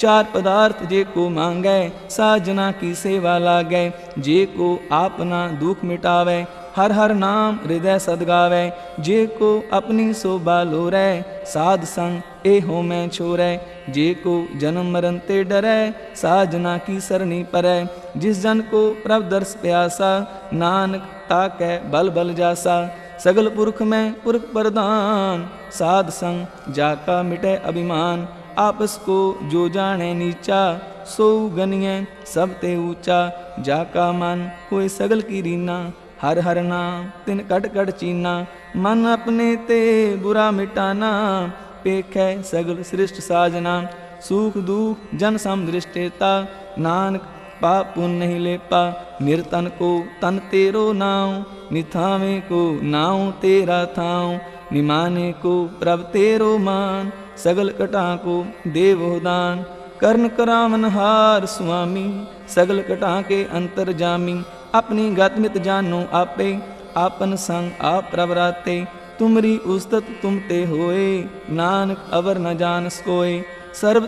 चार पदार्थ जे को मांगै, साजना की सेवा लागै, जे को आपना दुख मिटावै, हर हर नाम हृदय सदगावै, जे को अपनी शोभा लोरै साध संग ए हो मैं छोरै जे को जन्म मरण ते डरै, साजना की सरणी परै, जिस जन को प्रभ दर्श प्यासा, नानक ताकै बल बल जासा, सगल पुरख में पुरख प्रदान साध संग जाका मिटे अभिमान आपस को जो जाने नीचा, सो गनिय सब ते ऊँचा। जाका मन होए सगल की रीना, हर हर नाम तिन कट कट चीना। मन अपने ते बुरा मिटाना, पेख है सगल सृष्ट साजना। सुख दुख जन समदृष्टेता नानक पाप पुण्य नहीं लेपा। निर्तन को तन तेरो नाव निथावे को नाव तेरा थाव निमाने को प्रभ तेरो मान। सगल कटा को देवोदान कर्ण करावन हार स्वामी, सगल कटा के अंतर जामी। अपनी गतमित जानो आपे, आपन संग आप प्रवराते। तुमरी उस्तत तुम ते होए, नानक अवर न जान सोए सर्व